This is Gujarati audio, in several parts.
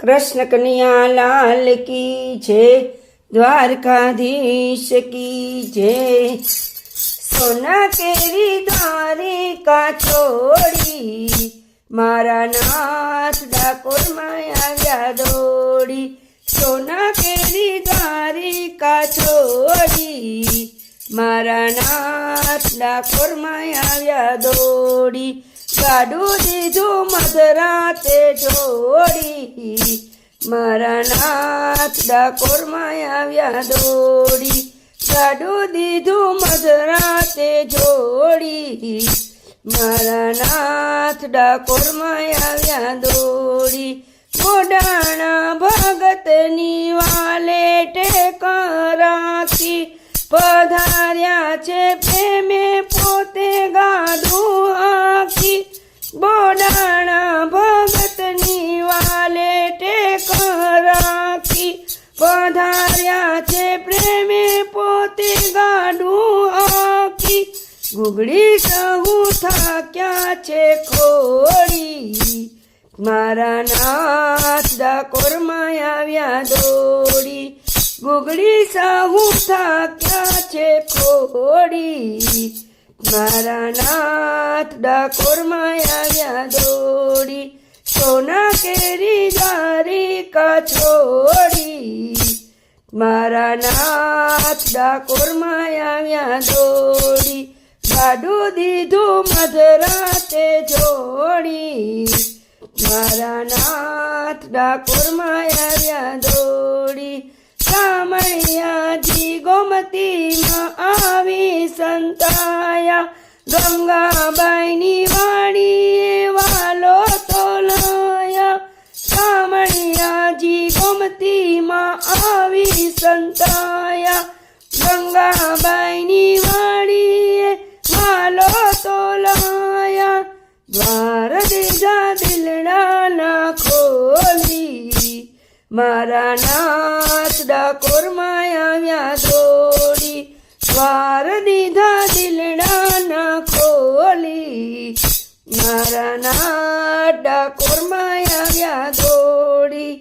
કૃષ્ણ કનૈયા લાલ કી જય, દ્વારકાધીશ કી જય. સોના કેરી દ્વારિકા છોડી મારા નાથ ડાકોર આવ્યા દોડી સોના કેરી દ્વારિકા છોડી મારા નાથ ડાકોર આવ્યા દોડી ગાડું દીધું મધરાતે જોડી. મારા નાથ ડાકોરમાં આવ્યા દોડી. કાઢું દીધું મધરાતે જોડી. મારા નાથ ડાકોરમાં આવ્યા દોડી. મોડાણા ભગતની વાલે ટેક રાખી. પધાર્યા છે પ્રેમે ગુગડી સહુ થાક્યા છે ખોડી મારા નાથ ડાકોરમાં આવ્યા દોડી. ગુગડી સહુ થાક્યા છે ખોડી મારા નાથ ડાકોરમાં આવ્યા દોડી. સોના કેરી દ્વારિકા છોડી. મારા નાથ ડાકોરમાં આવ્યા દોડી. ગાડું દીધું મધરાતે જોડી. મારા નાથ ડાકોર આવ્યા દોડી. સામળિયાજી ગોમતીમાં આવી સંતાયા. ગંગાબાઈની વાણીએ વાલો તોલાયા સામળિયાજી ગોમતીમાં આવી સંતાયા. ગંગાબાઈની દ્વાર દીધા દિલડાના ખોલી, મારા નાથ ડાકોરમાં આવ્યા દોડી. દ્વાર દીધા દિલડાના ખોલી, મારા નાથ ડાકોરમાં આવ્યા દોડી.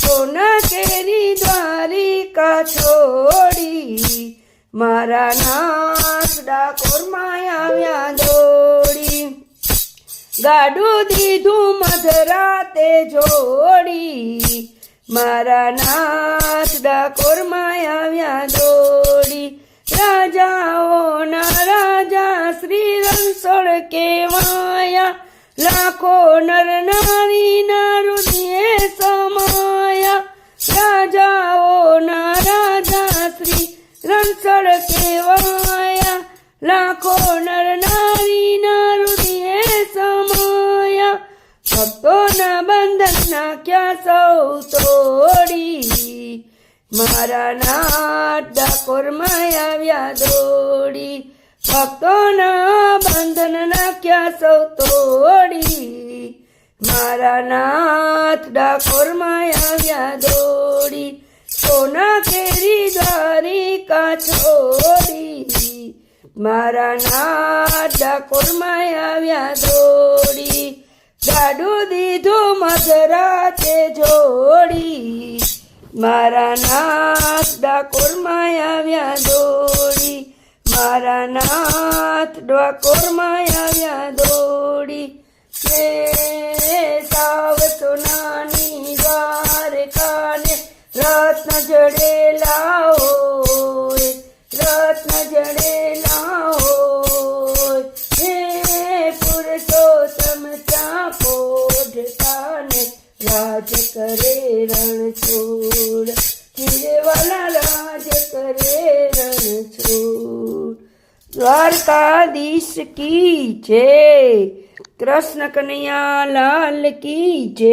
સોના કેરી દ્વારિકા છોડી, મારા નાથ ડાકોરમાં આવ્યા દોડી. ગાડું દીધું મધરાતે જોડી. મારા નાથ ડાકોરમાં આવ્યા દોડી. રાજાઓના રાજા શ્રી રણછોડ કેવાયા લાખો નર નારીના રુદિએ સમાયા. રાજાઓના રાજા શ્રી રણછોડ કેવાયા લાખો નર નારીના નાખ્યા સૌ તોડી? મારા નાથ ડાકોરમાં આવ્યા દોડી. ભક્તોના બંધન નાખ્યા સૌ તોડી? મારા નાથ ડાકોરમાં આવ્યા દોડી. સોના કેરી દ્વારિકા છોડી. મારા નાથ ડાકોરમાં આવ્યા દોડી. ગાડું દીધું મધરાતે જોડી. મારા નાથ ડાકોરમાં આવ્યા દોડી. મારા નાથ ડાકોરમાં આવ્યા દોડી. રાજ કરે રણછોડ. ચીરવાલા રાજ કરે રણછોડ. દ્વારકાધીશ કી છે કૃષ્ણ કનૈયા લાલ કી જય?